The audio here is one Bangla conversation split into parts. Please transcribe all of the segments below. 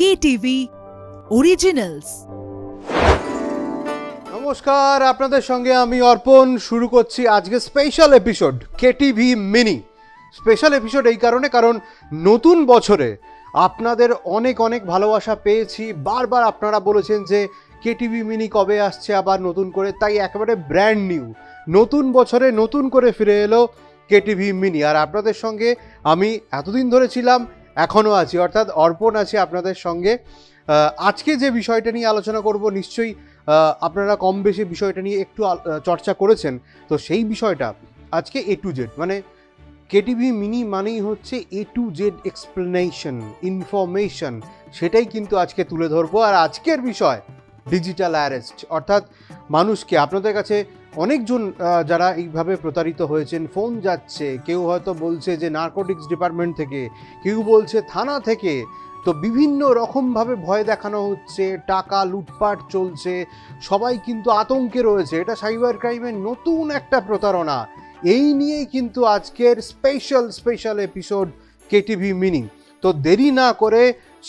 KTV originals. নমস্কার, আপনাদের সঙ্গে আমি অর্পণ। শুরু করছি আজকে special episode KTV mini. Special episode এই কারণে, কারণ নতুন বছরে আপনাদের অনেক অনেক ভালোবাসা পেয়েছি। বারবার আপনারা বলেছেন যে কেটিভি মিনি কবে আসছে, আবার নতুন করে, তাই একেবারে ব্র্যান্ড নিউ নতুন বছরে নতুন করে ফিরে এলো কেটিভি মিনি। আর আপনাদের সঙ্গে আমি এতদিন ধরে ছিলাম এখনও আছি। অর্থাৎ অর্পণ আছে আপনাদের সঙ্গে। আজকে যে বিষয়টা নিয়ে আলোচনা করব, নিশ্চয়ই আপনারা কম বেশি বিষয়টা নিয়ে একটু চর্চা করেছেন। তো সেই বিষয়টা আজকে এ টু জেড মানে কেটিভি মিনি মানেই হচ্ছে A to Z explanation information সেটাই কিন্তু আজকে তুলে ধরবো। আর আজকের বিষয় ডিজিটাল অ্যারেস্ট অর্থাৎ মানুষকে, আপনাদের কাছে অনেকজন যারা এইভাবে প্রতারিত হয়েছেন, ফোন যাচ্ছে, কেউ হয়তো বলছে যে নার্কোটিক্স ডিপার্টমেন্ট থেকে, কেউ বলছে থানা থেকে, তো বিভিন্ন রকমভাবে ভয় দেখানো হচ্ছে, টাকা লুটপাট চলছে, সবাই কিন্তু আতঙ্কে রয়েছে। এটা সাইবার ক্রাইমের নতুন একটা প্রতারণা। এই নিয়েই কিন্তু আজকের special special episode KTV meaning. তো দেরি না করে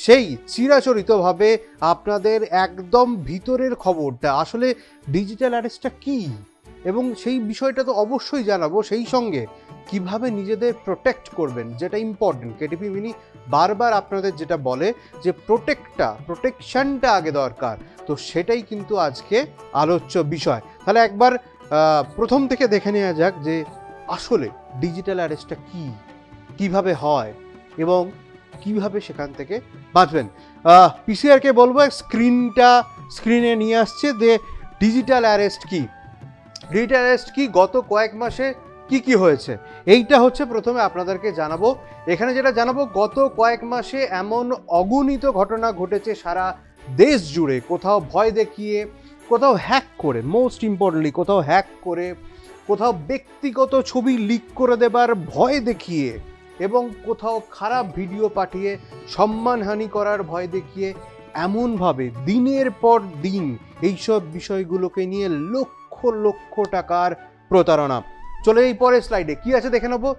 সেই চিরাচরিতভাবে আপনাদের একদম ভিতরের খবরটা। আসলে ডিজিটাল অ্যারেস্টটা কী? এবং সেই বিষয়টা তো অবশ্যই জানাব সেই সঙ্গে কীভাবে নিজেদের প্রোটেক্ট করবেন, যেটা ইম্পর্টেন্ট কেটিপি মিনি বারবার আপনাদের যেটা বলে যে প্রোটেক্টটা প্রোটেকশনটা আগে দরকার। তো সেটাই কিন্তু আজকে আলোচ্য বিষয়। তাহলে একবার প্রথম থেকে দেখে নেওয়া যাক যে আসলে ডিজিটাল অ্যারেস্টটা কি, কীভাবে হয় এবং কীভাবে সেখান থেকে বাঁচবেন। পিসিআরকে বলব স্ক্রিনটা স্ক্রিনে নিয়ে আসছে যে ডিজিটাল অ্যারেস্ট কি? ডিজিটাল অ্যারেস্ট কি গত কয়েক মাসে কি কি হয়েছে? এইটা হচ্ছে প্রথমে আপনাদেরকে জানাব। এখানে যেটা জানাব, গত কয়েক মাসে এমন অগণিত ঘটনা ঘটেছে সারা দেশ জুড়ে। কোথাও ভয় দেখিয়ে, কোথাও হ্যাক করে মোস্ট ইম্পর্টেন্টলি কোথাও হ্যাক করে, কোথাও ব্যক্তিগত ছবি লিক করে দেবার ভয় দেখিয়ে এবং কোথাও খারাপ ভিডিও পাঠিয়ে সম্মানহানি করার ভয় দেখিয়ে এমনভাবে দিনের পর দিন এইসব বিষয়গুলোকে নিয়ে লক্ষ লক্ষ লক্ষ টাকার প্রতারণা। চলে এই পরের স্লাইডে কি আছে দেখে নেব?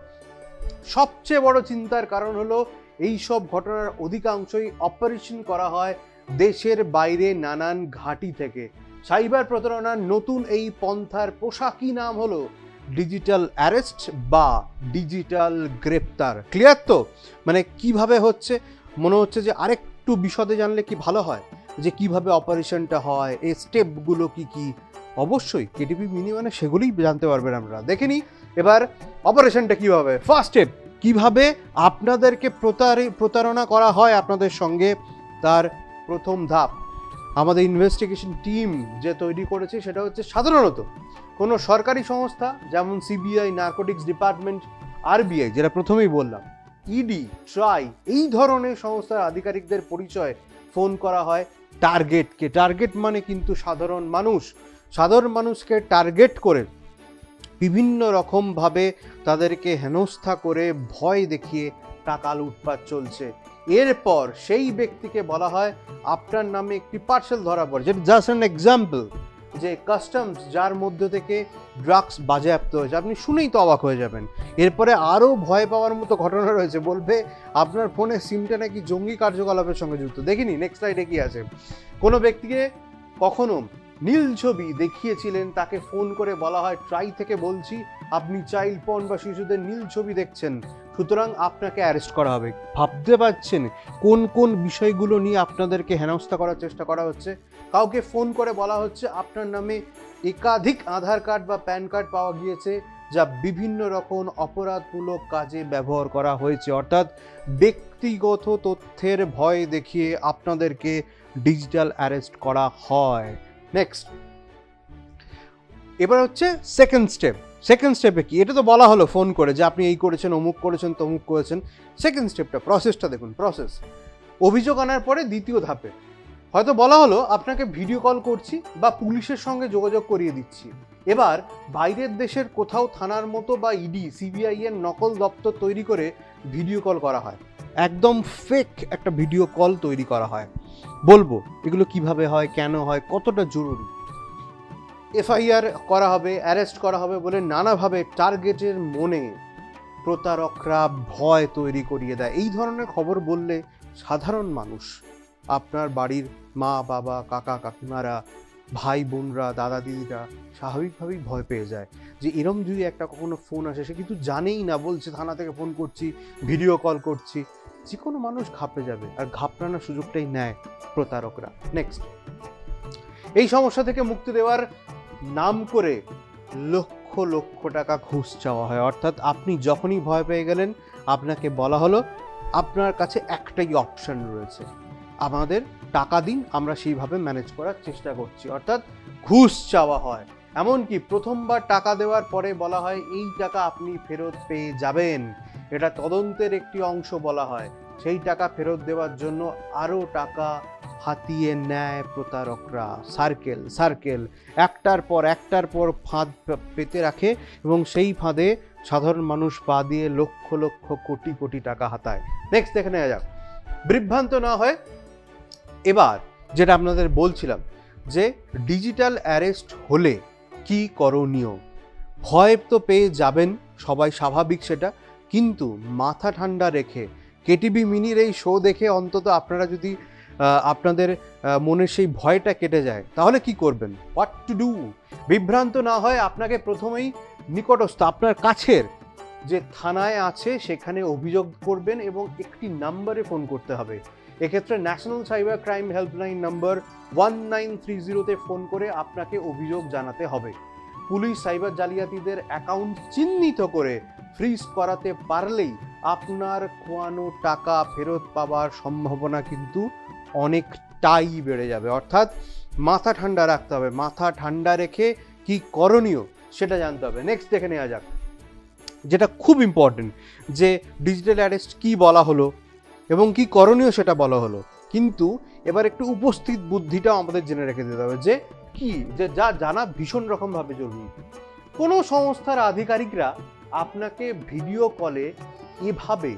সবচেয়ে বড় চিন্তার কারণ হলো, এই সব ঘটনার অধিকাংশই অপারেশন করা হয় দেশের বাইরে নানান ঘাঁটি থেকে। সাইবার প্রতারণার নতুন এই পন্থার পোশাকি নাম হলো ডিজিটাল অ্যারেস্ট বা ডিজিটাল গ্রেপ্তার। ক্লিয়ার তো? মানে কীভাবে হচ্ছে? মনে হচ্ছে যে আরেকটু বিশদে জানলে কি ভালো হয়? যে কীভাবে অপারেশনটা হয়, এই স্টেপগুলো কি কি? অবশ্যই কেটিপি মিনি মানে সেগুলোই জানতে পারবেন আমরা। দেখে নিই এবার অপারেশনটা কীভাবে। ফার্স্ট স্টেপ কীভাবে আপনাদেরকে প্রতারি, প্রতারণা করা হয় আপনাদের সঙ্গে? তার প্রথম ধাপ। আমাদের ইনভেস্টিগেশন টিম যে তৈরি করেছে সেটা হচ্ছে সাধারণত কোনো সরকারি সংস্থা, যেমন সিবিআই নার্কোটিক্স ডিপার্টমেন্ট আরবিআই যেটা প্রথমেই বললাম ইডি ট্রাই এই ধরনের সংস্থার আধিকারিকদের পরিচয় ফোন করা হয়। টার্গেটকে টার্গেট মানে কিন্তু সাধারণ মানুষ। সাধারণ মানুষকে টার্গেট করে বিভিন্ন রকমভাবে তাদেরকে হেনস্থা করে ভয় দেখিয়ে টাকা লুটপাট চলছে। এরপর সেই ব্যক্তিকে বলা হয় আপনার নামে একটি পার্সেল ধরা পড়ে যেটা জাস্ট অ্যান এক্সাম্পল যে কাস্টমস যার মধ্য থেকে ড্রাগস বাজেয়াপ্ত হয়েছে। আপনি শুনেই তো অবাক হয়ে যাবেন। এরপরে আরও ভয় পাওয়ার মতো ঘটনা রয়েছে। বলবে, আপনার ফোনে সিমটা নাকি জঙ্গি কার্যকলাপের সঙ্গে যুক্ত? দেখিনি নেক্সট স্লাইডে কি আছে। কোনো ব্যক্তিকে কখনো নীল ছবি দেখিয়েছিলেন, তাকে ফোন করে বলা হয়, ট্রাই থেকে বলছি, আপনি চাইল্ড পর্ন বা শিশুদের নীল ছবি দেখছেন, সুতরাং আপনাকে অ্যারেস্ট করা হবে। ভাবতে পারছেন কোন কোন বিষয়গুলো নিয়ে আপনাদেরকে হেনস্থা করার চেষ্টা করা হচ্ছে? কাউকে ফোন করে বলা হচ্ছে, আপনার নামে একাধিক আধার কার্ড বা প্যান কার্ড পাওয়া গিয়েছে, যা বিভিন্ন রকম অপরাধমূলক কাজে ব্যবহার করা হয়েছে। অর্থাৎ ব্যক্তিগত তথ্যের ভয় দেখিয়ে আপনাদেরকে ডিজিটাল অ্যারেস্ট করা হয়। নেক্সট এবার হচ্ছে সেকেন্ড স্টেপ সেকেন্ড স্টেপে কি? এটা তো বলা হলো ফোন করে যে আপনি এই করেছেন, অমুক করেছেন, তমুক করেছেন। সেকেন্ড স্টেপটা প্রসেসটা দেখুন প্রসেস অভিযোগ আনার পরে দ্বিতীয় ধাপে। হয়তো বলা হলো, আপনাকে ভিডিও কল করছি বা পুলিশের সঙ্গে যোগাযোগ করিয়ে দিচ্ছি। এবার বাইরের দেশের কোথাও থানার মতো বা ইডি সিবিআই এর নকল দপ্তর তৈরি করে ভিডিও কল করা হয়। একদম ফেক একটা ভিডিও কল তৈরি করা হয়। বলব, এগুলো কীভাবে হয়, কেন হয়, কতটা জরুরি? এফআইআর করা হবে, অ্যারেস্ট করা হবে বলে নানাভাবে টার্গেটের মনে প্রতারকরা ভয় তৈরি করিয়ে দেয়। এই ধরনের খবর বললে সাধারণ মানুষ, আপনার বাড়ির মা, বাবা, কাকা, কাকিমারা, ভাই, বোনরা, দাদা, দিদিরা স্বাভাবিকভাবেই ভয় পেয়ে যায় যে এরম যদি একটা কখনো ফোন আসে, সে কিন্তু জানেই না, বলছে থানা থেকে ফোন করছি, ভিডিও কল করছি। যে কোনো মানুষ ঘাপড়ে যাবে আর ঘাপড়ানোর সুযোগটাই নেয় প্রতারকরা। নেক্সট এই সমস্যা থেকে মুক্তি দেওয়ার নাম করে লক্ষ লক্ষ টাকা ঘুষ চাওয়া হয়। অর্থাৎ আপনি যখনই ভয় পেয়ে গেলেন, আপনাকে বলা হলো, আপনার কাছে একটাই অপশন রয়েছে। আমাদের টাকা দিন, আমরা সেইভাবে ম্যানেজ করার চেষ্টা করছি। অর্থাৎ ঘুষ চাওয়া হয়। এমনকি প্রথমবার টাকা দেওয়ার পরে বলা হয়, এই টাকা আপনি ফেরত পেয়ে যাবেন। এটা তদন্তের একটি অংশ বলা হয়। সেই টাকা ফেরত দেওয়ার জন্য আরও টাকা হাতিয়ে নেয় প্রতারকরা। Circle circle. একটার পর একটার পর ফাঁদ পেতে রাখে এবং সেই ফাঁদে সাধারণ মানুষ পা দিয়ে লক্ষ লক্ষ, কোটি কোটি টাকা হাতায়। নেক্সট দেখে নেওয়া যাক। বিভ্রান্ত না হয় এবার যেটা আপনাদের বলছিলাম, যে ডিজিটাল অ্যারেস্ট হলে কি করণীয়? ভয় তো পেয়ে যাবেন, সবাই স্বাভাবিক সেটা। কিন্তু মাথা ঠান্ডা রেখে, কেটিভি মিনির এই শো দেখে অন্তত আপনারা যদি আপনাদের মনের সেই ভয়টা কেটে যায়, তাহলে কি করবেন? হোয়াট টু ডু বিভ্রান্ত না হয় আপনাকে প্রথমেই নিকটস্থ, আপনার কাছের যে থানায় আছে সেখানে অভিযোগ করবেন এবং একটি নাম্বারে ফোন করতে হবে। এক্ষেত্রে national cyber crime helpline number one nine three জিরোতে ফোন করে আপনাকে অভিযোগ জানাতে হবে। পুলিশ, সাইবার জালিয়াতিদের অ্যাকাউন্ট চিহ্নিত করে ফ্রিজ করাতে পারলেই আপনার খোয়ানো টাকা ফেরত পাওয়ার সম্ভাবনা কিন্তু অনেকটাই বেড়ে যাবে। অর্থাৎ মাথা ঠান্ডা রাখতে হবে। মাথা ঠান্ডা রেখে কি করণীয় সেটা জানতে হবে। নেক্সট দেখে নেওয়া যাক। যেটা খুব ইম্পর্টেন্ট যে ডিজিটাল অ্যারেস্ট কি বলা হলো এবং কি করণীয় সেটা বলা হলো। কিন্তু এবার একটু উপস্থিত বুদ্ধিটাও আমাদের জেনে রেখে দিতে হবে যে কি? যে যা জানা ভীষণ রকমভাবে জরুরি। কোনো সংস্থার আধিকারিকরা আপনাকে ভিডিও কলে এভাবে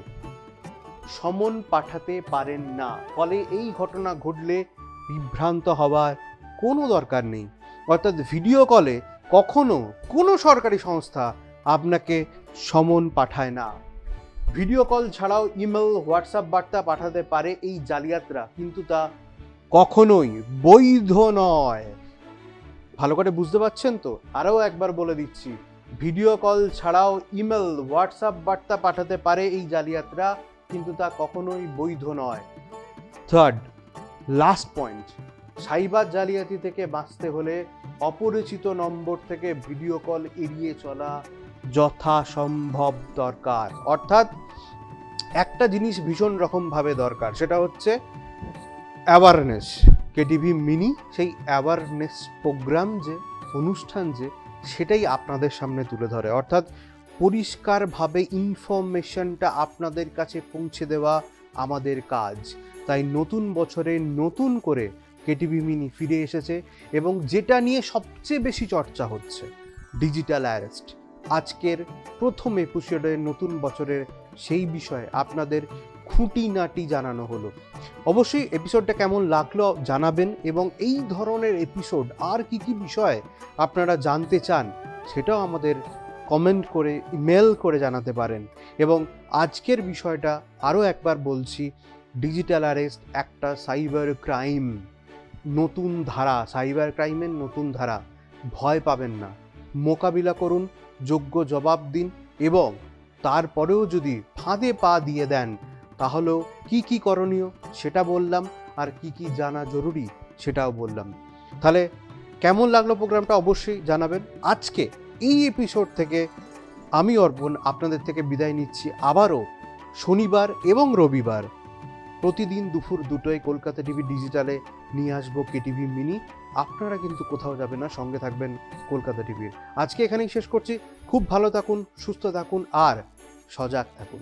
সমন পাঠাতে পারেন না। ফলে এই ঘটনা ঘটলে বিভ্রান্ত হওয়ার কোনো দরকার নেই। অর্থাৎ ভিডিও কলে কখনো কোনো সরকারি সংস্থা আপনাকে সমন পাঠায় না। ভিডিও কল ছাড়াও ইমেল হোয়াটসঅ্যাপ বার্তা পাঠাতে পারে এই জালিয়াতরা, কিন্তু তা কখনোই বৈধ নয়। ভালো করে বুঝতে পারছেন তো? আরও একবার বলে দিচ্ছি। ভিডিও কল ছাড়াও ইমেল, হোয়াটসঅ্যাপ বার্তা পাঠাতে পারে এই জালিয়াতরা, কিন্তু তা কখনোই বৈধ নয়। থার্ড লাস্ট পয়েন্ট সাইবার জালিয়াতি থেকে বাঁচতে হলে অপরিচিত নম্বর থেকে ভিডিও কল এড়িয়ে চলা যথাসম্ভব দরকার। অর্থাৎ, একটা জিনিস ভীষণ রকমভাবে দরকার, সেটা হচ্ছে অ্যাওয়ারনেস কেটিভি মিনি সেই অ্যাওয়ারনেস প্রোগ্রাম যে, অনুষ্ঠান যে সেটাই আপনাদের সামনে তুলে ধরে। অর্থাৎ পরিষ্কারভাবে ইনফরমেশনটা আপনাদের কাছে পৌঁছে দেওয়া আমাদের কাজ। তাই নতুন বছরে নতুন করে কেটিভি মিনি ফিরে এসেছে এবং যেটা নিয়ে সবচেয়ে বেশি চর্চা হচ্ছে ডিজিটাল অ্যারেস্ট আজকের প্রথম এপিসোডের নতুন বছরের সেই বিষয়ে আপনাদের খুঁটিনাটি জানানো হলো। অবশ্যই এপিসোডটা কেমন লাগল জানাবেন এবং এই ধরনের এপিসোড আর কি কি বিষয় আপনারা জানতে চান সেটাও আমাদের কমেন্ট করে ইমেল করে জানাতে পারেন। এবং আজকের বিষয়টা আরও একবার বলছি ডিজিটাল অ্যারেস্ট একটা সাইবার ক্রাইম নতুন ধারা সাইবার ক্রাইমের নতুন ধারা। ভয় পাবেন না। মোকাবিলা করুন, যোগ্য জবাব দিন এবং তারপরেও যদি ফাঁদে পা দিয়ে দেন তাহলেও কি কি করণীয় সেটা বললাম আর কি কি জানা জরুরি সেটাও বললাম। তাহলে কেমন লাগল প্রোগ্রামটা অবশ্যই জানাবেন। আজকে এই এপিসোড থেকে আমি অর্পণ আপনাদের থেকে বিদায় নিচ্ছি আবারও শনিবার এবং রবিবার। প্রতিদিন দুপুর দুটোয় কলকাতা টিভি ডিজিটালে নিয়ে আসব কেটিভি মিনি। আপনারা কিন্তু কোথাও যাবেন না, সঙ্গে থাকবেন কলকাতা টিভির। আজকে এখানেই শেষ করছি। খুব ভালো থাকুন, সুস্থ থাকুন আর সজাগ থাকুন।